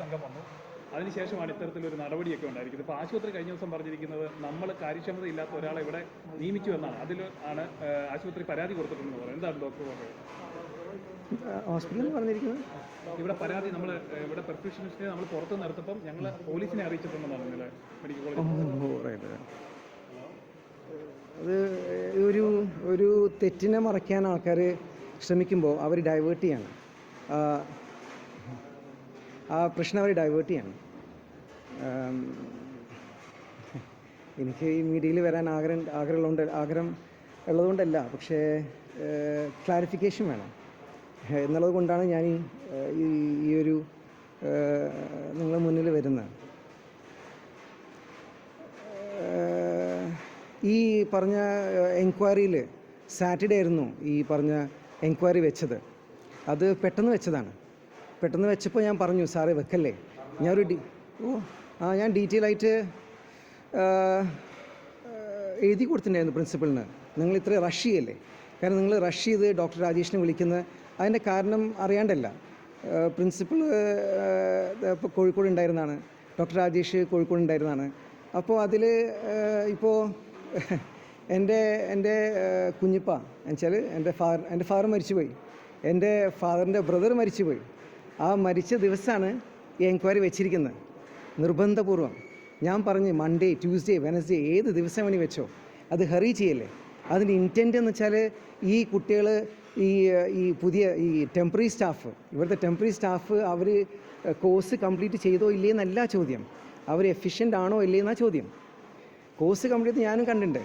സംഘം വന്നു. അതിനുശേഷമാണ് ഇത്തരത്തിലൊരു നടപടിയൊക്കെ ഉണ്ടായിരിക്കുന്നത്. ഇപ്പോൾ ആശുപത്രി കഴിഞ്ഞ ദിവസം പറഞ്ഞിരിക്കുന്നത് നമ്മൾ കാര്യക്ഷമത ഇല്ലാത്ത ഒരാളെ ഇവിടെ നിയമിച്ചു എന്നാണ്. അതിൽ ആണ് ആശുപത്രി പരാതി കൊടുത്തിട്ടുണ്ടെന്ന് പറയുന്നത്. എന്താണ് ഡോക്ടർ പറഞ്ഞത്? ഹോസ്പിറ്റലിൽ പറഞ്ഞിരിക്കുന്നത്? ഇവിടെ പരാതി നമ്മൾ ഇവിടെ പെർഫ്യൂഷനിസ്റ്റിനെ നമ്മൾ പുറത്ത് നിർത്തപ്പം ഞങ്ങൾ പോലീസിനെ അറിയിച്ചിട്ടുണ്ടെന്നാണ് ഇന്നലെ മെഡിക്കൽ കോളേജ് അത് ഒരു ഒരു തെറ്റിനെ മറയ്ക്കാൻ ആൾക്കാർ ശ്രമിക്കുമ്പോൾ അവർ ഡൈവേർട്ട് ചെയ്യാണ്. ആ, പ്രശ്നം അവർ ഡൈവേർട്ട് ചെയ്യണം. എനിക്ക് ഈ മീഡിയയിൽ വരാൻ ആഗ്രഹം ആഗ്രഹമുണ്ട് ആഗ്രഹം ഉള്ളതുകൊണ്ടല്ല പക്ഷേ ക്ലാരിഫിക്കേഷൻ വേണം. എന്നുള്ളത് കൊണ്ടാണ് ഞാൻ ഈ ഈ ഒരു നിങ്ങളുടെ മുന്നിൽ വരുന്നത്. ഈ പറഞ്ഞ എൻക്വയറിയിൽ സാറ്റർഡേ ആയിരുന്നു ഈ പറഞ്ഞ എൻക്വയറി വെച്ചത്. അത് പെട്ടെന്ന് വെച്ചതാണ്. പെട്ടെന്ന് വെച്ചപ്പോൾ ഞാൻ പറഞ്ഞു സാറേ വെക്കല്ലേ? ഞാൻ ഒരു ഡി ഓ ആ ഞാൻ ഡീറ്റെയിൽ ആയിട്ട് എഴുതി കൊടുത്തിട്ടുണ്ടായിരുന്നു പ്രിൻസിപ്പളിന്. നിങ്ങൾ ഇത്ര റഷ് ചെയ്യല്ലേ? കാരണം നിങ്ങൾ റഷ് ചെയ്ത് ഡോക്ടർ രാജേഷിനെ വിളിക്കുന്നത് അതിന്റെ കാരണം അറിയാണ്ടല്ല. പ്രിൻസിപ്പൾ ഇപ്പോൾ കോഴിക്കോട് ഉണ്ടായിരുന്നതാണ് ഡോക്ടർ രാജേഷ് കോഴിക്കോട് ഉണ്ടായിരുന്നതാണ് അപ്പോൾ അതിൽ ഇപ്പോൾ എന്റെ എന്റെ കുഞ്ഞിപ്പ എന്നുവെച്ചാൽ എന്റെ ഫാദർ എന്റെ ഫാദർ മരിച്ചുപോയി. എന്റെ ഫാദറിന്റെ ബ്രദർ മരിച്ചുപോയി. ആ മരിച്ച ദിവസമാണ് ഈ എൻക്വയറി വെച്ചിരിക്കുന്നത്. നിർബന്ധപൂർവം. ഞാൻ പറഞ്ഞ് മൺഡേ ട്യൂസ്ഡേ വെനസ്ഡേ ഏത് ദിവസം വേണി വെച്ചോ. അത് ഹറി ചെയ്യല്ലേ? അതിന്റെ ഇന്റന്റ് എന്ന് വെച്ചാൽ ഈ കുട്ടികൾ ഈ ഈ പുതിയ ഈ ടെമ്പററി സ്റ്റാഫ് ഇവിടുത്തെ ടെമ്പററി സ്റ്റാഫ് അവർ കോഴ്സ് കംപ്ലീറ്റ് ചെയ്തോ ഇല്ലേ എന്നല്ല ചോദ്യം. അവർ എഫിഷ്യന്റ് ആണോ ഇല്ലേ എന്നാ ചോദ്യം. കോഴ്സ് കംപ്ലീറ്റ് ഞാനും കണ്ടിട്ടുണ്ട്.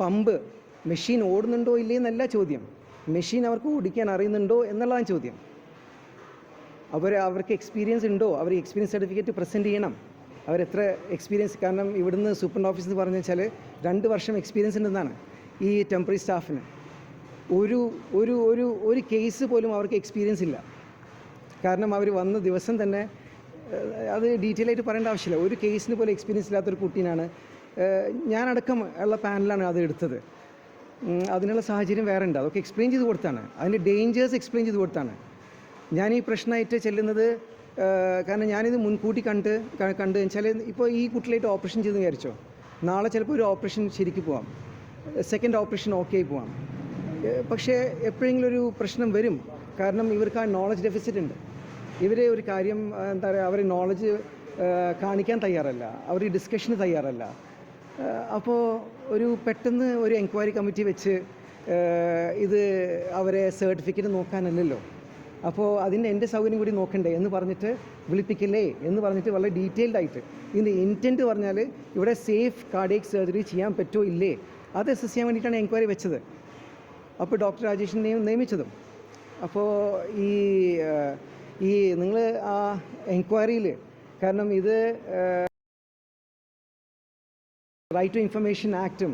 പമ്പ് മെഷീൻ ഓടുന്നുണ്ടോ ഇല്ലേ എന്നല്ല ചോദ്യം. മെഷീൻ അവർക്ക് ഓടിക്കാൻ അറിയുന്നുണ്ടോ എന്നുള്ളതാണ് ചോദ്യം. അവർ അവർക്ക് എക്സ്പീരിയൻസ് ഉണ്ടോ? അവർ എക്സ്പീരിയൻസ് സർട്ടിഫിക്കറ്റ് പ്രസന്റ് ചെയ്യണം. അവരെത്ര എക്സ്പീരിയൻസ് കാരണം ഇവിടുന്ന് സൂപ്പർ ഓഫീസ് എന്ന് പറഞ്ഞു വെച്ചാൽ രണ്ട് വർഷം എക്സ്പീരിയൻസ് ഉണ്ടെന്നാണ് ഈ ടെമ്പററി സ്റ്റാഫിന് ഒരു ഒരു ഒരു ഒരു കേസ് പോലും അവർക്ക് എക്സ്പീരിയൻസ് ഇല്ല. കാരണം അവർ വന്ന ദിവസം തന്നെ അത് ഡീറ്റെയിൽ ആയിട്ട് പറയേണ്ട ആവശ്യമില്ല. ഒരു കേസിന് പോലും എക്സ്പീരിയൻസ് ഇല്ലാത്തൊരു കുട്ടീനാണ്. ഞാനടക്കം ഉള്ള പാനലാണ് അത് എടുത്തത്. അതിനുള്ള സാഹചര്യം വേറെ ഉണ്ട് അതൊക്കെ എക്സ്പ്ലെയിൻ ചെയ്ത് കൊടുത്താണ്. അതിന്റെ ഡേഞ്ചേഴ്സ് എക്സ്പ്ലെയിൻ ചെയ്ത് കൊടുത്താണ്. ഞാൻ ഈ പ്രശ്നമായിട്ട് ചെല്ലുന്നത് കാരണം ഞാനിത് മുൻകൂട്ടി കണ്ട് കണ്ട് വെച്ചാൽ ഇപ്പോൾ ഈ കുട്ടിലായിട്ട് ഓപ്പറേഷൻ ചെയ്ത് വിചാരിച്ചോ? നാളെ ചിലപ്പോൾ ഒരു ഓപ്പറേഷൻ ശരിക്ക് പോവാം. സെക്കൻഡ് ഓപ്പറേഷൻ ഓക്കെ ആയി പോവാം. പക്ഷേ എപ്പോഴെങ്കിലും ഒരു പ്രശ്നം വരും. കാരണം ഇവർക്ക് ആ നോളജ് ഡെഫിസിറ്റ് ഉണ്ട്. ഇവരെ ഒരു കാര്യം എന്താ പറയുക അവർ നോളജ് കാണിക്കാൻ തയ്യാറല്ല. അവർ ഡിസ്കഷന് തയ്യാറല്ല. അപ്പോൾ ഒരു പെട്ടെന്ന് ഒരു എൻക്വയറി കമ്മിറ്റി വെച്ച് ഇത് അവരെ സർട്ടിഫിക്കറ്റ് നോക്കാനല്ലല്ലോ. അപ്പോൾ അതിന്റെ എന്റെ സൗകര്യം കൂടി നോക്കണ്ടേ എന്ന് പറഞ്ഞിട്ട് വിളിപ്പിക്കല്ലേ എന്ന് പറഞ്ഞിട്ട് വളരെ ഡീറ്റെയിൽഡ് ആയിട്ട് ഇതിന്റെ ഇന്റന്റ് പറഞ്ഞാൽ ഇവിടെ സേഫ് കാർഡിയക് സർജറി ചെയ്യാൻ പറ്റുമോ ഇല്ലേ? അത് അസസ് ചെയ്യാൻ വേണ്ടിയിട്ടാണ് എൻക്വയറി വെച്ചത്. അപ്പോൾ ഡോക്ടർ രാജേഷിനെയും നിയമിച്ചതും. അപ്പോൾ ഈ ഈ നിങ്ങൾ ആ എൻക്വയറിയിൽ കാരണം ഇത് റൈറ്റ് ടു ഇൻഫർമേഷൻ ആക്റ്റും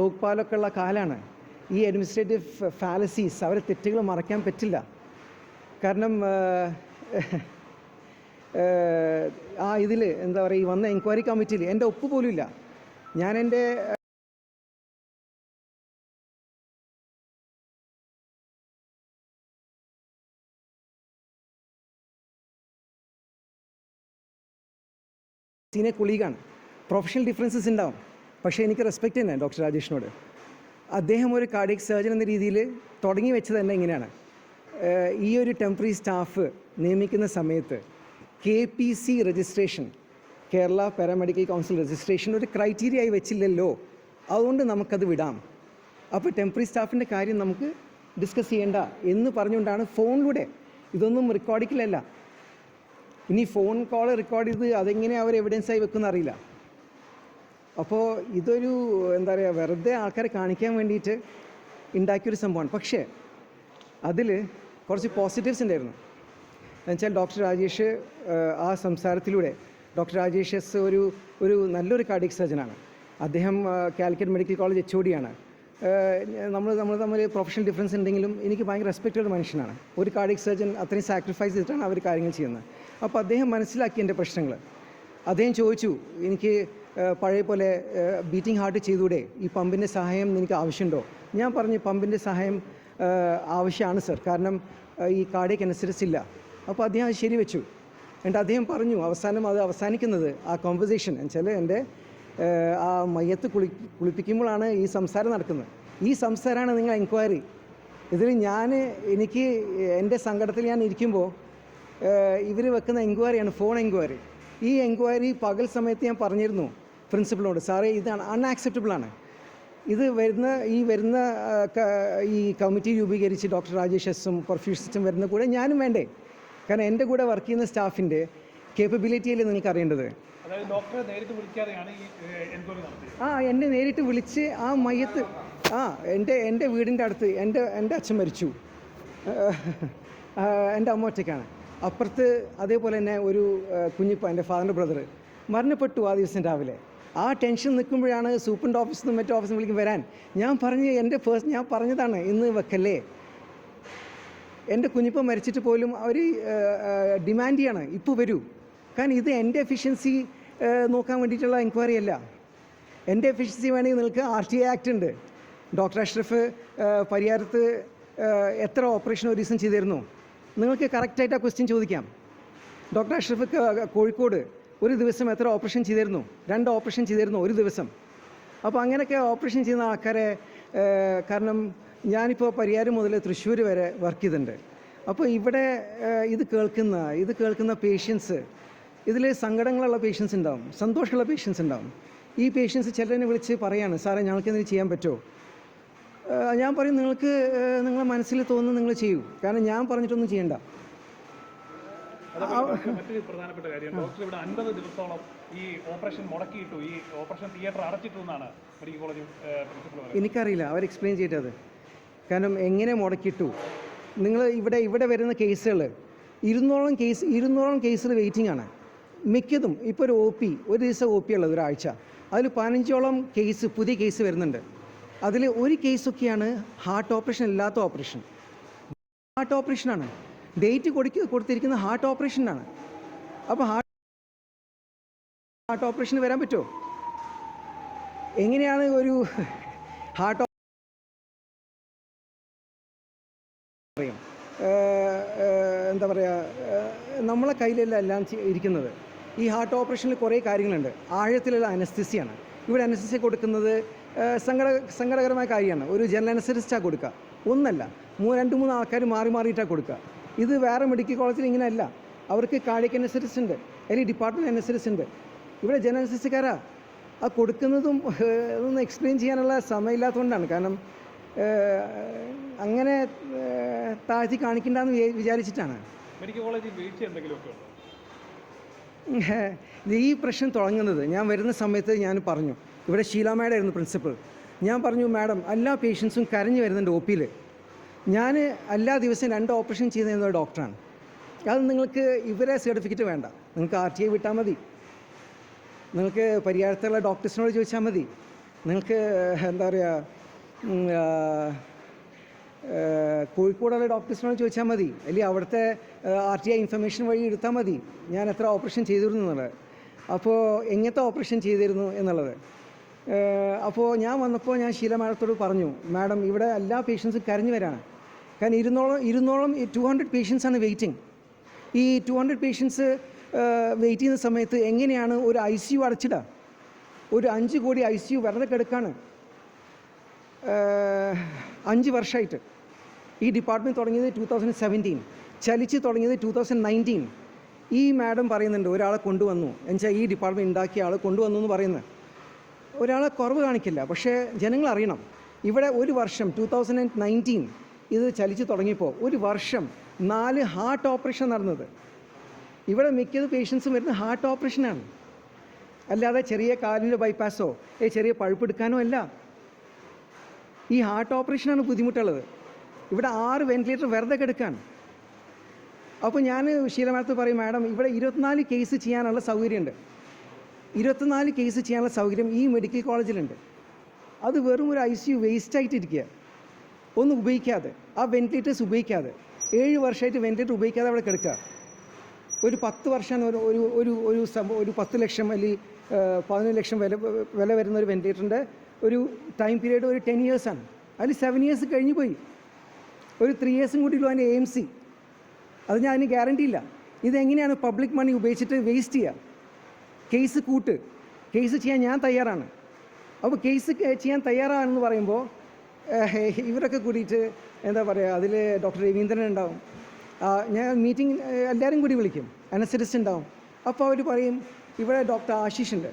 ലോക്പാലൊക്കെ ഉള്ള കാലമാണ് ഈ അഡ്മിനിസ്ട്രേറ്റീവ് ഫാലസീസ് അവരെ തെറ്റുകൾ മറയ്ക്കാൻ പറ്റില്ല. കാരണം ആ ഇതിൽ എന്താ പറയുക ഈ വന്ന എൻക്വയറി കമ്മിറ്റിയിൽ എന്റെ ഒപ്പ് പോലും ഇല്ല. ഞാൻ എന്റെ സീനിയർ കൊളീഗാണ്. പ്രൊഫഷണൽ ഡിഫറൻസസ് ഉണ്ടാവും. പക്ഷേ എനിക്ക് റെസ്പെക്റ്റ് തന്നെ ഡോക്ടർ രാജേഷിനോട്. അദ്ദേഹം ഒരു കാർഡിയക് സർജൻ എന്ന രീതിയിൽ തുടങ്ങി വെച്ചത് തന്നെ ഇങ്ങനെയാണ്. ഈ ഒരു ടെമ്പററി സ്റ്റാഫ് നിയമിക്കുന്ന സമയത്ത് K P C registration Kerala paramedical council registration ഒരു ക്രൈറ്റീരിയ ആയി വെച്ചില്ലല്ലോ. അതുകൊണ്ട് നമുക്കത് വിടാം. അപ്പോൾ ടെമ്പററി സ്റ്റാഫിന്റെ കാര്യം നമുക്ക് ഡിസ്കസ് ചെയ്യേണ്ട എന്ന് പറഞ്ഞുകൊണ്ടാണ് ഫോണിലൂടെ. ഇതൊന്നും റെക്കോർഡിക്കലല്ല ഇനി ഫോൺ കോൾ റെക്കോർഡ് ചെയ്ത് അതെങ്ങനെ അവർ എവിഡൻസ് ആയി വെക്കുന്ന അറിയില്ല. അപ്പോൾ ഇതൊരു എന്താ പറയുക വെറുതെ ആൾക്കാരെ കാണിക്കാൻ വേണ്ടിയിട്ട് ഉണ്ടാക്കിയൊരു സംഭവമാണ്. പക്ഷേ അതിൽ കുറച്ച് പോസിറ്റീവ്സ് ഉണ്ടായിരുന്നു. എന്നുവെച്ചാൽ ഡോക്ടർ രാജേഷ് ആ സംസാരത്തിലൂടെ ഡോക്ടർ രാജേഷ് എസ് ഒരു ഒരു നല്ലൊരു കാർഡിയക് സർജനാണ് അദ്ദേഹം Calicut medical college H O ഡിയാണ് നമ്മൾ നമ്മൾ തമ്മിൽ പ്രൊഫഷണൽ ഡിഫറൻസ് ഉണ്ടെങ്കിലും എനിക്ക് ഭയങ്കര റെസ്പെക്റ്റ് ഉള്ള മനുഷ്യനാണ്. ഒരു കാർഡിയക് സർജൻ അത്രയും സാക്രിഫൈസ് ചെയ്തിട്ടാണ് അവർ കാര്യങ്ങൾ ചെയ്യുന്നത്. അപ്പോൾ അദ്ദേഹം മനസ്സിലാക്കി എന്റെ പ്രശ്നങ്ങൾ. അദ്ദേഹം ചോദിച്ചു എനിക്ക് പഴയ പോലെ ബീറ്റിംഗ് ഹാർട്ട് ചെയ്തൂടെ ഈ പമ്പിന്റെ സഹായം എനിക്ക് ആവശ്യമുണ്ടോ? ഞാൻ പറഞ്ഞു പമ്പിന്റെ സഹായം ആവശ്യമാണ് സർ. കാരണം ഈ കാർഡിയക്ക് അനുസരിച്ചില്ല അപ്പോൾ അദ്ദേഹം അത് ശരി വെച്ചു എന്നിട്ട് അദ്ദേഹം പറഞ്ഞു അവസാനം അത് അവസാനിക്കുന്നത് ആ കോൺവെർസേഷൻ എന്നുവെച്ചാൽ എന്റെ ആ മയ്യത്ത് കുളി കുളിപ്പിക്കുമ്പോഴാണ് ഈ സംസാരം നടക്കുന്നത്. ഈ സംസാരമാണ് നിങ്ങൾ എൻക്വയറി ഇതിൽ ഞാൻ എനിക്ക് എന്റെ സങ്കടത്തിൽ ഞാൻ ഇരിക്കുമ്പോൾ ഇവർ വെക്കുന്ന എൻക്വയറിയാണ് ഫോൺ എൻക്വയറി ഈ എൻക്വയറി പകൽ സമയത്ത് ഞാൻ പറഞ്ഞിരുന്നു പ്രിൻസിപ്പളിനോട് സാറേ ഇതാണ് അൺആക്സെപ്റ്റബിൾ ആണ്. ഇത് വരുന്ന ഈ വരുന്ന ഈ കമ്മിറ്റി രൂപീകരിച്ച് ഡോക്ടർ രാജേഷ് എസും പെർഫ്യൂസിസ്റ്റും വരുന്ന കൂടെ ഞാനും വേണ്ടേ? കാരണം എന്റെ കൂടെ വർക്ക് ചെയ്യുന്ന സ്റ്റാഫിന്റെ കേപ്പബിലിറ്റി അല്ലേ നിങ്ങൾക്ക് അറിയേണ്ടത് ആ എന്നെ നേരിട്ട് വിളിച്ച് ആ മയ്യത്ത് ആ എന്റെ എന്റെ വീടിന്റെ അടുത്ത് എന്റെ എന്റെ അച്ഛൻ മരിച്ചു. എന്റെ അമ്മ ഒറ്റയ്ക്കാണ്. അപ്പുറത്ത് അതേപോലെ തന്നെ ഒരു കുഞ്ഞിപ്പ എന്റെ ഫാദറിന്റെ ബ്രദർ മരണപ്പെട്ടു ആ ദിവസം രാവിലെ. ആ ടെൻഷൻ നിൽക്കുമ്പോഴാണ് സൂപ്രണ്ട് ഓഫീസിൽ നിന്നും മറ്റു ഓഫീസിൽ വിളിക്കും വരാൻ. ഞാൻ പറഞ്ഞ് എന്റെ പേഴ്സ് ഞാൻ പറഞ്ഞതാണ് ഇന്ന് വെക്കല്ലേ? എന്റെ കുഞ്ഞിപ്പം മരിച്ചിട്ട് പോലും അവർ ഡിമാൻഡ് ചെയ്യാണ് ഇപ്പോൾ വരൂ. കാരണം ഇത് എന്റെ എഫിഷ്യൻസി നോക്കാൻ വേണ്ടിയിട്ടുള്ള എൻക്വയറി അല്ല. എന്റെ എഫിഷ്യൻസി വേണമെങ്കിൽ നിങ്ങൾക്ക് ആർ ടി ഐ ആക്ട് ഉണ്ട്. ഡോക്ടർ അഷ്റഫ് പരിയാരത്ത് എത്ര ഓപ്പറേഷൻ ഒരു ദിവസം ചെയ്തിരുന്നു? നിങ്ങൾക്ക് കറക്റ്റായിട്ട് ആ ക്വസ്റ്റ്യൻ ചോദിക്കാം. ഡോക്ടർ അഷ്റഫ് കോഴിക്കോട് ഒരു ദിവസം എത്ര ഓപ്പറേഷൻ ചെയ്തിരുന്നു? രണ്ട് ഓപ്പറേഷൻ ചെയ്തിരുന്നു ഒരു ദിവസം. അപ്പോൾ അങ്ങനെയൊക്കെ ഓപ്പറേഷൻ ചെയ്യുന്ന ആൾക്കാരെ കാരണം ഞാനിപ്പോൾ പരിയാരം മുതൽ തൃശ്ശൂർ വരെ വർക്ക് ചെയ്തിട്ടുണ്ട്. അപ്പോൾ ഇവിടെ ഇത് കേൾക്കുന്ന ഇത് കേൾക്കുന്ന പേഷ്യൻസ് ഇതിൽ സങ്കടങ്ങളുള്ള പേഷ്യൻസ് ഉണ്ടാവും സന്തോഷമുള്ള പേഷ്യൻസ് ഉണ്ടാവും. ഈ പേഷ്യൻസ് ചിലരെ വിളിച്ച് പറയാണ് സാറേ ഞങ്ങൾക്ക് എന്തെങ്കിലും ചെയ്യാൻ പറ്റുമോ ഞാൻ പറയും നിങ്ങൾക്ക് നിങ്ങളെ മനസ്സിൽ തോന്നുന്നു നിങ്ങൾ ചെയ്യൂ. കാരണം ഞാൻ പറഞ്ഞിട്ടൊന്നും ചെയ്യണ്ട. മറ്റൊരു പ്രധാനപ്പെട്ട കാര്യം. ഡോക്ടർ ഇവിടെ അൻപത് ദിവസത്തോളം ഈ ഓപ്പറേഷൻ മുടക്കിയിട്ടു. ഈ ഓപ്പറേഷൻ തിയേറ്റർ അടച്ചിട്ടു എന്നാണ് മെഡിക്കൽ കോളേജ് പ്രിൻസിപ്പൽ എനിക്കറിയില്ല. അവർ എക്സ്പ്ലെയിൻ ചെയ്തത് അത് കാരണം എങ്ങനെ മുടക്കിയിട്ടു? നിങ്ങൾ ഇവിടെ ഇവിടെ വരുന്ന കേസുകൾ ഇരുന്നൂറോളം കേസ് ഇരുന്നൂറോളം കേസുകൾ വെയിറ്റിംഗ് ആണ്. മിക്കതും ഇപ്പോൾ ഒരു ഒ പി ഒരു ദിവസം ഒ പി ഉള്ളത് ഒരാഴ്ച. അതിൽ പതിനഞ്ചോളം കേസ് പുതിയ കേസ് വരുന്നുണ്ട്. അതിൽ ഒരു കേസൊക്കെയാണ് ഹാർട്ട് ഓപ്പറേഷൻ ഇല്ലാത്ത ഓപ്പറേഷൻ ഹാർട്ട് ഓപ്പറേഷനാണ് ഡേറ്റ് കൊടുക്ക കൊടുത്തിരിക്കുന്ന ഹാർട്ട് ഓപ്പറേഷനാണ്. അപ്പോൾ ഹാർട്ട് ഹാർട്ട് ഓപ്പറേഷന് വരാൻ പറ്റുമോ? എങ്ങനെയാണ് ഒരു ഹാർട്ട് പറയും. എന്താ പറയുക നമ്മളെ കയ്യിലല്ല എല്ലാം ഇരിക്കുന്നത്. ഈ ഹാർട്ട് ഓപ്പറേഷനിൽ കുറേ കാര്യങ്ങളുണ്ട്. ആഴത്തിലുള്ള അനസ്തിസിയാണ്. ഇവിടെ അനസ്തിസി കൊടുക്കുന്നത് സങ്കട സങ്കടകരമായ കാര്യമാണ്. ഒരു ജനറൽ അനസ്തസിസ്റ്റാണ് കൊടുക്കുക ഒന്നല്ല. രണ്ട് മൂന്ന് ആൾക്കാർ മാറി മാറിയിട്ടാണ് കൊടുക്കുക ഇത് വേറെ മെഡിക്കൽ കോളേജിൽ ഇങ്ങനെ അല്ല അവർക്ക് കാർഡിയക് അനുസരിച്ചുണ്ട് ഉണ്ട് അല്ലെങ്കിൽ ഡിപ്പാർട്ട്മെന്റ് അനുസരിച്ചുണ്ട്. ഉണ്ട് ഇവിടെ ജനറൽ അനസ്തസിക്കാരാ ആ കൊടുക്കുന്നതും ഒന്ന് അതൊന്നും എക്സ്പ്ലെയിൻ ചെയ്യാനുള്ള സമയമില്ലാത്തതുകൊണ്ടാണ്. കാരണം അങ്ങനെ താഴ്ത്തി കാണിക്കണ്ടെന്ന് വിചാ- വിചാരിച്ചിട്ടാണ്. മെഡിക്കൽ കോളേജിൽ വീഴ്ച എന്തെങ്കിലുമൊക്കെ ഈ പ്രശ്നം തുടങ്ങുന്നത് ഞാൻ വരുന്ന സമയത്ത് ഞാൻ പറഞ്ഞു. ഇവിടെ ഷീല മാഡം ആയിരുന്നു പ്രിൻസിപ്പൾ ഞാൻ പറഞ്ഞു മാഡം എല്ലാ പേഷ്യൻസും കരഞ്ഞു വരുന്നുണ്ട് ഒ പിയിൽ ഞാൻ എല്ലാ ദിവസവും രണ്ട് ഓപ്പറേഷൻ ചെയ്യുന്ന ഡോക്ടറാണ്. അത് നിങ്ങൾക്ക് ഇവരെ സർട്ടിഫിക്കറ്റ് വേണ്ട. നിങ്ങൾക്ക് ആർ ടി ഐ വിട്ടാൽ മതി. നിങ്ങൾക്ക് പരിഹാരത്തുള്ള ഡോക്ടേഴ്സിനോട് ചോദിച്ചാൽ മതി. നിങ്ങൾക്ക് എന്താ പറയുക കോഴിക്കോടുള്ള ഡോക്ടേഴ്സിനോട് ചോദിച്ചാൽ മതി. അല്ലെങ്കിൽ അവിടുത്തെ ആർ ടി ഐ ഇൻഫർമേഷൻ വഴി എടുത്താൽ മതി. ഞാൻ എത്ര ഓപ്പറേഷൻ ചെയ്തിരുന്നു എന്നുള്ളത്. അപ്പോൾ എങ്ങനത്തെ ഓപ്പറേഷൻ ചെയ്തിരുന്നു എന്നുള്ളത്. അപ്പോൾ ഞാൻ വന്നപ്പോൾ ഞാൻ ശീല മാഡത്തോട് പറഞ്ഞു മാഡം ഇവിടെ എല്ലാ പേഷ്യൻസും കരഞ്ഞു വരാണ്. കാരണം ഇരുന്നോളം ഇരുന്നോളം ടു ഹൺഡ്രഡ് ആണ് വെയിറ്റിംഗ് ഈ ടു ഹൺഡ്രഡ് പേഷ്യൻസ് വെയിറ്റ് ചെയ്യുന്ന സമയത്ത് എങ്ങനെയാണ് ഒരു ഐ സി യു അടച്ചിടുക? ഒരു അഞ്ച് കോടി ഐ സി യു വെറുതെ കിടക്കാണ് അഞ്ച് വർഷമായിട്ട്. ഈ ഡിപ്പാർട്ട്മെന്റ് തുടങ്ങിയത് ടു തൗസൻഡ് സെവന്റീൻ ചലിച്ച് തുടങ്ങിയത് ടു തൗസൻഡ് നയന്റീൻ ഈ മാഡം പറയുന്നുണ്ട് ഒരാളെ കൊണ്ടുവന്നു. എന്നുവെച്ചാൽ ഈ ഡിപ്പാർട്ട്മെന്റ് ഉണ്ടാക്കിയ ആൾ കൊണ്ടുവന്നു എന്ന് പറയുന്നത്. ഒരാളെ കുറവ് കാണിക്കില്ല. പക്ഷേ ജനങ്ങൾ അറിയണം ഇവിടെ ഒരു വർഷം ടു തൗസൻഡ് ആൻഡ് നയന്റീൻ ഇത് ചലിച്ച് തുടങ്ങിയപ്പോൾ ഒരു വർഷം നാല് ഹാർട്ട് ഓപ്പറേഷൻ നടന്നത്. ഇവിടെ മിക്കത് പേഷ്യൻസും വരുന്ന ഹാർട്ട് ഓപ്പറേഷനാണ് അല്ലാതെ ചെറിയ കാലിന്റെ ബൈപ്പാസോ ഏ ചെറിയ പഴുപ്പെടുക്കാനോ അല്ല. ഈ ഹാർട്ട് ഓപ്പറേഷനാണ് ബുദ്ധിമുട്ടുള്ളത്. ഇവിടെ ആറ് വെന്റിലേറ്റർ വെറുതെ കിടക്കാൻ അപ്പോൾ ഞാൻ ശീലമാനത്ത് പറയും മാഡം ഇവിടെ ഇരുപത്തിനാല് കേസ് ചെയ്യാനുള്ള സൗകര്യമുണ്ട്. ഇരുപത്തിനാല് കേസ് ചെയ്യാനുള്ള സൗകര്യം ഈ മെഡിക്കൽ കോളേജിലുണ്ട്. അത് വെറും ഒരു ഐ സി യു വേസ്റ്റ് ആയിട്ടിരിക്കുക ഒന്നും ഉപയോഗിക്കാതെ ആ വെന്റിലേറ്റേഴ്സ് ഉപയോഗിക്കാതെ ഏഴ് വർഷമായിട്ട് വെന്റിലേറ്റർ ഉപയോഗിക്കാതെ അവിടെ കിടക്കുക. ഒരു പത്ത് വർഷം ഒരു ഒരു ഒരു ഒരു സംഭവം ഒരു പത്ത് ലക്ഷം അല്ലെങ്കിൽ പതിനൊന്ന് ലക്ഷം വില വില വരുന്ന ഒരു വെന്റിലേറ്ററിന്റെ ഒരു ടൈം പീരീഡ് ഒരു ടെൻ ഇയേഴ്സാണ് അതിൽ സെവൻ ഇയേഴ്സ് കഴിഞ്ഞു പോയി. ഒരു ത്രീ ഇയേഴ്സും കൂടി ഉള്ളൂ അതിന്റെ എ എം സി അത് ഞാൻ അതിന് ഗ്യാരണ്ടി ഇല്ല. ഇതെങ്ങനെയാണ് പബ്ലിക് മണി ഉപയോഗിച്ചിട്ട് വേസ്റ്റ് ചെയ്യുക? കേസ് കൂട്ട്. കേസ് ചെയ്യാൻ ഞാൻ തയ്യാറാണ്. അപ്പോൾ കേസ് ചെയ്യാൻ തയ്യാറാണെന്ന് പറയുമ്പോൾ ഇവരൊക്കെ കൂടിയിട്ട് എന്താ പറയുക അതിൽ ഡോക്ടർ രവീന്ദ്രൻ ഉണ്ടാവും. ഞാൻ മീറ്റിംഗ് എല്ലാവരും കൂടി വിളിക്കും. അനസ്തറ്റിസ്റ്റ് ഉണ്ടാവും. അപ്പോൾ അവർ പറയും ഇവിടെ ഡോക്ടർ ആശിഷ് ഉണ്ട്.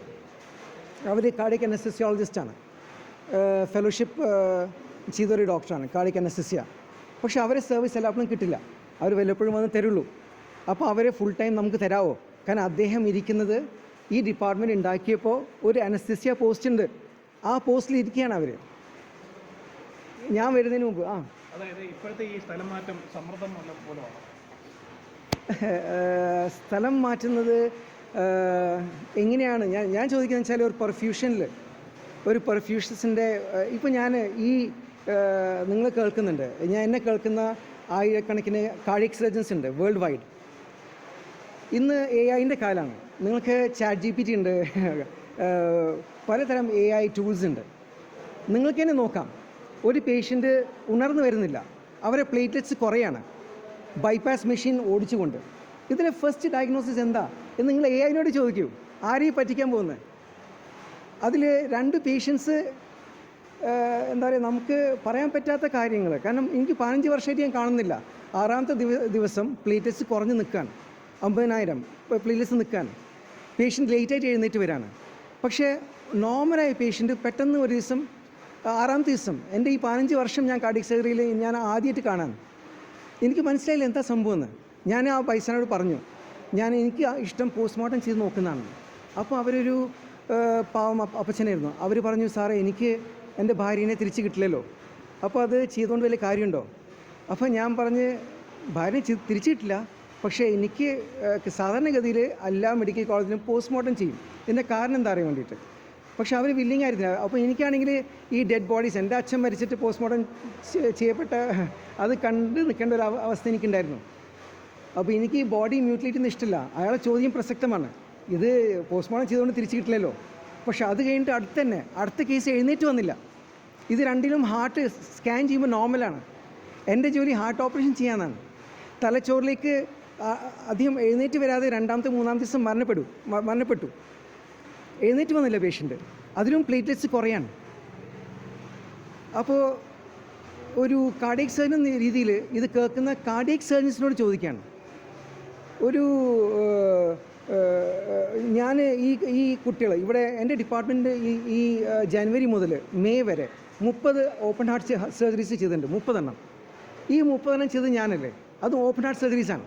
അവർ കാർഡിക് അനസ്തസിയോളജിസ്റ്റാണ് ഫെലോഷിപ്പ് ചെയ്തൊരു ഡോക്ടറാണ് കാർഡിക് അനസ്തസിയ. പക്ഷെ അവരെ സർവീസ് എല്ലാപ്പോഴും കിട്ടില്ല. അവർ വല്ലപ്പോഴും വന്ന് തരുള്ളൂ. അപ്പോൾ അവരെ ഫുൾ ടൈം നമുക്ക് തരാമോ കാരണം അദ്ദേഹം ഇരിക്കുന്നത് ഈ ഡിപ്പാർട്ട്മെന്റ് ഉണ്ടാക്കിയപ്പോൾ ഒരു അനസ്തസിയ പോസ്റ്റ് ഉണ്ട്. ആ പോസ്റ്റിൽ ഇരിക്കുകയാണ് അവർ ഞാൻ വരുന്നതിന് മുമ്പ് ആ. അതായത് ഇപ്പോഴത്തെ ഈ സ്ഥലം മാറ്റം സമ്മർദ്ദം സ്ഥലം മാറ്റുന്നത് എങ്ങനെയാണ്? ഞാൻ ഞാൻ ചോദിക്കുന്നത് വെച്ചാൽ ഒരു പെർഫ്യൂഷനിൽ ഒരു പെർഫ്യൂഷൻസിന്റെ ഇപ്പോൾ ഞാൻ ഈ നിങ്ങൾ കേൾക്കുന്നുണ്ട്. ഞാൻ എന്നെ കേൾക്കുന്ന ആയിരക്കണക്കിന് കാർഡിയക് സർജൻസ് ഉണ്ട് വേൾഡ് വൈഡ് ഇന്ന് എ ഐന്റെ കാലമാണ് നിങ്ങൾക്ക് ചാറ്റ് ജി പി ടി ഉണ്ട്. പലതരം എ ഐ ടൂൾസ് ഉണ്ട്. നിങ്ങൾക്ക് തന്നെ നോക്കാം. ഒരു പേഷ്യന്റ് ഉണർന്നു വരുന്നില്ല. അവരെ പ്ലേറ്റ്ലെറ്റ്സ് കുറയാണ്. ബൈപ്പാസ് മെഷീൻ ഓടിച്ചുകൊണ്ട്. ഇതിലെ ഫസ്റ്റ് ഡയഗ്നോസിസ് എന്താ? എന്ന് നിങ്ങൾ എ ഐനോട് ചോദിക്കൂ. ആരെയും പറ്റിക്കാൻ പോകുന്നത്? അതിൽ രണ്ട് പേഷ്യൻസ് എന്താ പറയുക നമുക്ക് പറയാൻ പറ്റാത്ത കാര്യങ്ങൾ കാരണം എനിക്ക് പതിനഞ്ച് വർഷമായിട്ട് ഞാൻ കാണുന്നില്ല. ആറാമത്തെ ദിവ ദിവസം പ്ലേറ്റ്ലെറ്റ്സ് കുറഞ്ഞ് നിൽക്കുകയാണ് അമ്പതിനായിരം പ്ലേറ്റ്ലെറ്റ്സ് നിൽക്കുകയാണ് പേഷ്യന്റ് ലേറ്റായിട്ട് എഴുന്നേറ്റ് വരാണ്. പക്ഷേ നോർമലായ പേഷ്യന്റ് പെട്ടെന്ന് ഒരു ദിവസം ആറാമത്തെ ദിവസം എന്റെ ഈ പതിനഞ്ച് വർഷം ഞാൻ കാർഡിക് സർജറിയിൽ ഞാൻ ആദ്യമായിട്ട് കാണാൻ. എനിക്ക് മനസ്സിലായില്ല എന്താ സംഭവം എന്ന് ഞാൻ ആ പൈസനോട് പറഞ്ഞു ഞാൻ എനിക്ക് ഇഷ്ടം പോസ്റ്റ്മോർട്ടം ചെയ്ത് നോക്കുന്നതാണ്. അപ്പോൾ അവരൊരു പാവം അപ്പ- അപ്പച്ചനായിരുന്നു. അവർ പറഞ്ഞു സാറേ എനിക്ക് എന്റെ ഭാര്യനെ തിരിച്ച് കിട്ടില്ലല്ലോ. അപ്പോൾ അത് ചെയ്തുകൊണ്ട് വലിയ കാര്യമുണ്ടോ അപ്പോൾ ഞാൻ പറഞ്ഞ് ഭാര്യ തിരിച്ചു കിട്ടില്ല. പക്ഷേ എനിക്ക് സാധാരണഗതിയിൽ എല്ലാ മെഡിക്കൽ കോളേജിലും പോസ്റ്റ്മോർട്ടം ചെയ്യും. ഇതിന്റെ കാരണം എന്താ അറിയാൻ വേണ്ടിയിട്ട്? പക്ഷെ അവർ വില്ലിങ് ആയിരുന്നില്ല. അപ്പോൾ എനിക്കാണെങ്കിൽ ഈ ഡെഡ് ബോഡീസ് എന്റെ അച്ഛൻ മരിച്ചിട്ട് പോസ്റ്റ്മോർട്ടം ചെയ്യപ്പെട്ട അത് കണ്ട് നിൽക്കേണ്ട ഒരു അവ- അവസ്ഥ എനിക്കുണ്ടായിരുന്നു. അപ്പോൾ എനിക്ക് ഈ ബോഡി മ്യൂട്ടിലേറ്റ് ഒന്നും ഇഷ്ടമില്ല അയാളെ ചോദ്യം പ്രസക്തമാണ്. ഇത് പോസ്റ്റ്മോർട്ടം ചെയ്തുകൊണ്ട് തിരിച്ചു കിട്ടില്ലല്ലോ. പക്ഷെ അത് കഴിഞ്ഞിട്ട് അടുത്ത് തന്നെ അടുത്ത കേസ് എഴുന്നേറ്റ് വന്നില്ല. ഇത് രണ്ടിലും ഹാർട്ട് സ്കാൻ ചെയ്യുമ്പോൾ നോർമലാണ് എന്റെ ജോലി ഹാർട്ട് ഓപ്പറേഷൻ ചെയ്യാനാണ്. തലച്ചോറിലേക്ക് അധികം എഴുന്നേറ്റ് വരാതെ രണ്ടാമത്തെ മൂന്നാമത്തെ ദിവസം മരണപ്പെടും മരണപ്പെട്ടു. എഴുന്നേറ്റ് വന്നില്ല പേഷ്യന്റ് അതിലും പ്ലേറ്റ്ലെറ്റ്സ് കുറയാണ്. അപ്പോൾ ഒരു കാർഡിയക് സർജൻ എന്ന രീതിയിൽ ഇത് കേൾക്കുന്ന കാർഡിയക് സർജൻസിനോട് ചോദിക്കുകയാണ് ഒരു ഞാൻ ഈ ഈ കുട്ടികൾ ഇവിടെ എന്റെ ഡിപ്പാർട്ട്മെന്റ് ഈ ഈ ജനുവരി മുതൽ മെയ് വരെ മുപ്പത് ഓപ്പൺ ഹാർട്ട് സർജറീസ് ചെയ്തിട്ടുണ്ട് മുപ്പതെണ്ണം. ഈ മുപ്പതെണ്ണം ചെയ്ത് ഞാനല്ലേ? അത് ഓപ്പൺ ഹാർട്ട് സർജറീസാണ്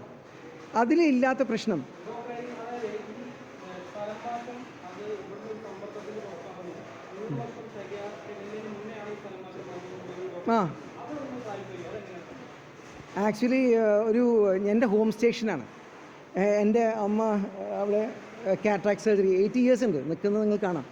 അതിലില്ലാത്ത പ്രശ്നം ആ. ആക്ച്വലി ഒരു എന്റെ ഹോം സ്റ്റേഷനാണ് എന്റെ അമ്മ അവിടെ കാട്രാക്ട് സർജറി എയ്റ്റി ഇയേഴ്സ് ഉണ്ട്. നിൽക്കുന്നത് നിങ്ങൾ കാണാം.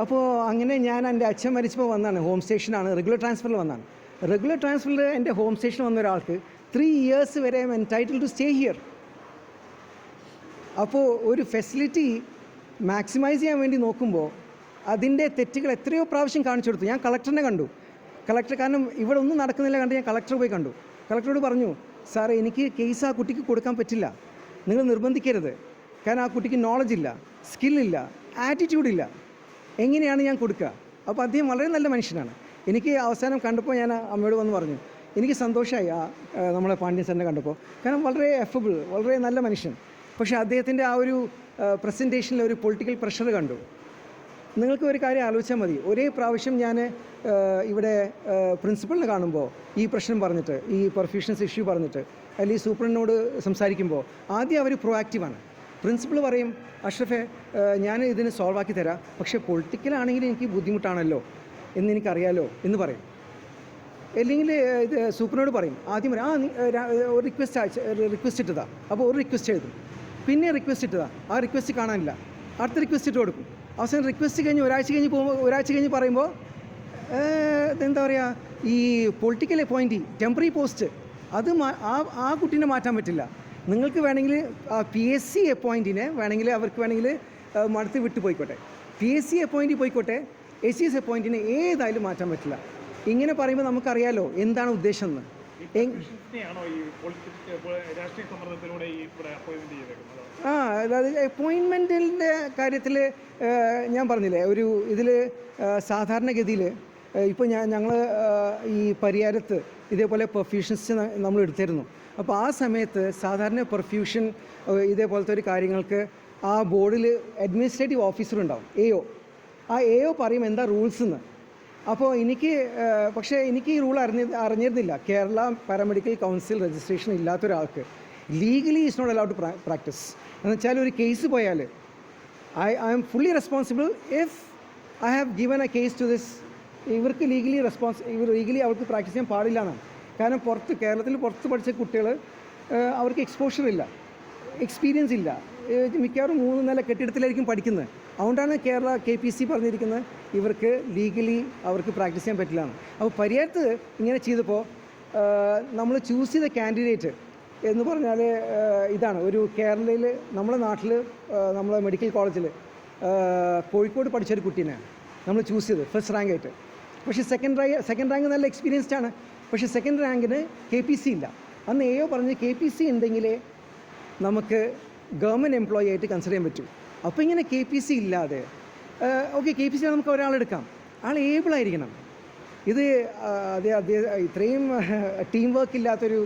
അപ്പോൾ അങ്ങനെ ഞാൻ എന്റെ അച്ഛൻ മരിച്ചപ്പോൾ വന്നാണ്. ഹോം സ്റ്റേഷനാണ് റെഗുലർ ട്രാൻസ്ഫറിൽ വന്നാണ്. റെഗുലർ ട്രാൻസ്ഫറിൽ എന്റെ ഹോം സ്റ്റേഷൻ വന്ന ഒരാൾക്ക് ത്രീ ഇയേഴ്സ് വരെ entitled to stay here അപ്പോൾ ഒരു ഫെസിലിറ്റി മാക്സിമൈസ് ചെയ്യാൻ വേണ്ടി നോക്കുമ്പോൾ അതിന്റെ തെറ്റുകൾ എത്രയോ പ്രാവശ്യം കാണിച്ചു കൊടുത്തു. ഞാൻ കളക്ടറിനെ കണ്ടു. കളക്ടർ കാരണം ഇവിടെ ഒന്നും നടക്കുന്നില്ല കണ്ട് ഞാൻ കളക്ടർ പോയി കണ്ടു. കളക്ടറോട് പറഞ്ഞു സാറേ എനിക്ക് കേസ് ആ കുട്ടിക്ക് കൊടുക്കാൻ പറ്റില്ല. നിങ്ങൾ നിർബന്ധിക്കരുത്. കാരണം ആ കുട്ടിക്ക് നോളജ് ഇല്ല സ്കില്ലില്ല ആറ്റിറ്റ്യൂഡില്ല എങ്ങനെയാണ് ഞാൻ കൊടുക്കുക? അപ്പോൾ അദ്ദേഹം വളരെ നല്ല മനുഷ്യനാണ്. എനിക്ക് അവസാനം കണ്ടപ്പോൾ ഞാൻ അമ്മയോട് വന്ന് പറഞ്ഞു എനിക്ക് സന്തോഷമായി ആ നമ്മളെ പാണ്ഡ്യൻ സാറിനെ കണ്ടപ്പോൾ. കാരണം വളരെ എഫബിൾ വളരെ നല്ല മനുഷ്യൻ. പക്ഷേ അദ്ദേഹത്തിന്റെ ആ ഒരു പ്രസന്റേഷനിൽ ഒരു പൊളിറ്റിക്കൽ പ്രഷർ കണ്ടു. നിങ്ങൾക്ക് ഒരു കാര്യം ആലോചിച്ചാൽ മതി. ഒരേ പ്രാവശ്യം ഞാൻ ഇവിടെ പ്രിൻസിപ്പളിനെ കാണുമ്പോൾ ഈ പ്രശ്നം പറഞ്ഞിട്ട് ഈ പെർഫ്യൂഷൻസ് ഇഷ്യൂ പറഞ്ഞിട്ട് അല്ലെങ്കിൽ സൂപ്രണ്ടിനോട് സംസാരിക്കുമ്പോൾ ആദ്യം അവർ പ്രൊആക്റ്റീവാണ് പ്രിൻസിപ്പൾ പറയും അഷ്റഫെ ഞാൻ ഇതിന് സോൾവ് ആക്കി തരാം. പക്ഷേ പൊളിറ്റിക്കലാണെങ്കിൽ എനിക്ക് ബുദ്ധിമുട്ടാണല്ലോ എന്ന് എനിക്കറിയാലോ എന്ന് പറയും. അല്ലെങ്കിൽ ഇത് സൂപ്രനോട് പറയും ആദ്യം പറയും ആ ഒരു റിക്വസ്റ്റ് അയച്ച റിക്വസ്റ്റ് ഇട്ടതാ. അപ്പോൾ ഒരു റിക്വസ്റ്റ് എഴുതും. പിന്നെ റിക്വസ്റ്റ് ഇട്ടതാ. ആ റിക്വസ്റ്റ് കാണാനില്ല. അടുത്ത റിക്വസ്റ്റ് ഇട്ട് കൊടുക്കും. അവസാനം റിക്വസ്റ്റ് കഴിഞ്ഞ് ഒരാഴ്ച കഴിഞ്ഞ് പോകുമ്പോൾ ഒരാഴ്ച കഴിഞ്ഞ് പറയുമ്പോൾ എന്താ പറയുക ഈ പൊളിറ്റിക്കൽ അപ്പോയിന്റി ടെമ്പററി പോസ്റ്റ് അത് ആ ആ കുട്ടീനെ മാറ്റാൻ പറ്റില്ല. നിങ്ങൾക്ക് വേണമെങ്കിൽ പി എസ് സി അപ്പോയിന്റിനെ വേണമെങ്കിൽ അവർക്ക് വേണമെങ്കിൽ മടുത്ത് വിട്ടു പോയിക്കോട്ടെ. പി എസ് സി അപ്പോയിന്റി പോയിക്കോട്ടെ എസ് സി എസ് അപ്പോയിന്റിനെ ഏതായാലും മാറ്റാൻ പറ്റില്ല. ഇങ്ങനെ പറയുമ്പോൾ നമുക്കറിയാലോ എന്താണ് ഉദ്ദേശം എന്ന്. ആ അതായത് അപ്പോയിൻമെന്റിന്റെ കാര്യത്തിൽ ഞാൻ പറഞ്ഞില്ലേ ഒരു ഇതിൽ സാധാരണഗതിയിൽ ഇപ്പോൾ ഞാൻ ഞങ്ങൾ ഈ പരിയാരത്ത് ഇതേപോലെ പെർഫ്യൂഷൻസ് നമ്മൾ എടുത്തിരുന്നു. അപ്പോൾ ആ സമയത്ത് സാധാരണ പെർഫ്യൂഷൻ ഇതേപോലത്തെ ഒരു കാര്യങ്ങൾക്ക് ആ ബോർഡിൽ അഡ്മിനിസ്ട്രേറ്റീവ് ഓഫീസർ ഉണ്ടാവും എ ഒ ആ എ ഒ പറയും എന്താ റൂൾസ് എന്ന് അപ്പോൾ എനിക്ക് പക്ഷേ എനിക്ക് ഈ റൂൾ അറിഞ്ഞ അറിഞ്ഞിരുന്നില്ല. കേരള പാരാമെഡിക്കൽ കൗൺസിൽ രജിസ്ട്രേഷൻ ഇല്ലാത്ത ഒരാൾക്ക് legally is not allowed to practise എന്ന് വെച്ചാൽ ഒരു കേസ് പോയാൽ I I am fully responsible if I have given a case to this ഇവർക്ക് ലീഗലി റെസ്പോൺസ് ഇവർ ലീഗലി അവർക്ക് പ്രാക്ടീസ് ചെയ്യാൻ പാടില്ല എന്നാണ്. കാരണം പുറത്ത് കേരളത്തിൽ പുറത്ത് പഠിച്ച കുട്ടികൾ അവർക്ക് എക്സ്പോഷർ ഇല്ല. എക്സ്പീരിയൻസ് ഇല്ല. മിക്കവാറും മൂന്ന് നില കെട്ടിടത്തിലായിരിക്കും പഠിക്കുന്നത്. അതുകൊണ്ടാണ് കേരള കെ പി സി പറഞ്ഞിരിക്കുന്നത് ഇവർക്ക് ലീഗലി അവർക്ക് പ്രാക്ടീസ് ചെയ്യാൻ പറ്റില്ല അപ്പോൾ പരിഹാരത്ത് ഇങ്ങനെ ചെയ്തപ്പോൾ നമ്മൾ ചൂസ് ചെയ്ത കാൻഡിഡേറ്റ് എന്ന് പറഞ്ഞാൽ ഇതാണ്. ഒരു കേരളയിൽ നമ്മുടെ നാട്ടിൽ നമ്മളെ മെഡിക്കൽ കോളേജിൽ കോഴിക്കോട് പഠിച്ചൊരു കുട്ടീനെ നമ്മൾ ചൂസ് ചെയ്ത് ഫസ്റ്റ് റാങ്ക് ആയിട്ട്. പക്ഷേ സെക്കൻഡ് റാങ്ക് സെക്കൻഡ് റാങ്ക് നല്ല എക്സ്പീരിയൻസ്ഡ് ആണ്. പക്ഷേ സെക്കൻഡ് റാങ്കിന് കെ പി സി ഇല്ല. അന്ന് എയോ പറഞ്ഞ് കെ പി സി ഉണ്ടെങ്കിലേ നമുക്ക് ഗവൺമെന്റ് എംപ്ലോയി ആയിട്ട് കൺസിഡർ ചെയ്യാൻ പറ്റും. അപ്പോൾ ഇങ്ങനെ കെ പി സി ഇല്ലാതെ ഓക്കെ കെ പി സി നമുക്ക് ഒരാളെടുക്കാം ആൾ ഏബിൾ ആയിരിക്കണം. ഇത് ഇത്രയും ടീം വർക്ക് ഇല്ലാത്തൊരു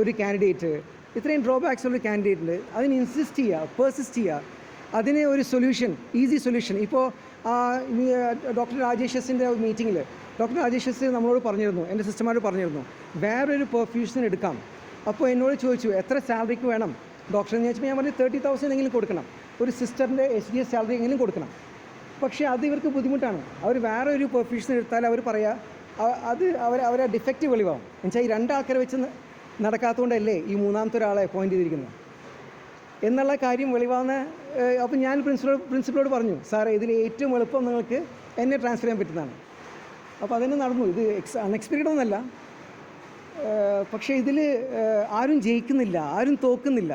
ഒരു കാൻഡിഡേറ്റ് ഇത്രയും ഡ്രോബാക്സ് ഉള്ള ഉണ്ട്. അതിന് ഇൻസിസ്റ്റ് ചെയ്യുക പേഴ്സിസ്റ്റ് ചെയ്യുക അതിന് ഒരു സൊല്യൂഷൻ ഈസി സൊല്യൂഷൻ ഇപ്പോൾ ഡോക്ടർ രാജേഷസിന്റെ മീറ്റിങ്ങിൽ ഡോക്ടർ രാജേഷസ് നമ്മളോട് പറഞ്ഞിരുന്നു എന്റെ സിസ്റ്റർമാരോട് പറഞ്ഞിരുന്നു വേറൊരു പെർഫ്യൂഷൻ എടുക്കാം. അപ്പോൾ എന്നോട് ചോദിച്ചു എത്ര സാലറിക്ക് വേണം? ഡോക്ടർ എന്ന് ചോദിച്ചപ്പോൾ ഞാൻ പറഞ്ഞു തേർട്ടി തൗസൻഡ് എങ്കിലും കൊടുക്കണം. ഒരു സിസ്റ്ററിന്റെ എച്ച് ഡി എസ് സാലറി എങ്കിലും കൊടുക്കണം. പക്ഷേ അത് ഇവർക്ക് ബുദ്ധിമുട്ടാണ്. അവർ വേറെ ഒരു പ്രൊഫഷൻ എടുത്താൽ അവർ പറയാ അത് അവർ അവരെ ഡിഫക്റ്റ് വെളിവാകും എന്നുവെച്ചാൽ ഈ രണ്ടാൾക്കാരെ വെച്ച് നടക്കാത്തതുകൊണ്ടല്ലേ ഈ മൂന്നാമത്തെ ഒരാളെ അപ്പോയിന്റ് ചെയ്തിരിക്കുന്നത്. എന്നുള്ള കാര്യം വെളിവാകുന്ന അപ്പോൾ ഞാൻ പ്രിൻസിപ്പളോട് പ്രിൻസിപ്പളോട് പറഞ്ഞു സാറേ ഇതിൽ ഏറ്റവും എളുപ്പം നിങ്ങൾക്ക് എന്നെ ട്രാൻസ്ഫർ ചെയ്യാൻ പറ്റുന്നതാണ്. അപ്പോൾ അതന്നെ നടന്നു. ഇത് എക്സ് അൺഎക്സ്പെക്റ്റഡ് ഒന്നല്ല. പക്ഷേ ഇതിൽ ആരും ജയിക്കുന്നില്ല ആരും തോക്കുന്നില്ല.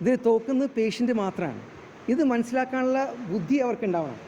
ഇതിൽ തോക്കുന്നത് പേഷ്യന്റ് മാത്രമാണ് ഇത് മനസ്സിലാക്കാനുള്ള ബുദ്ധി അവർക്ക് ഉണ്ടാവണം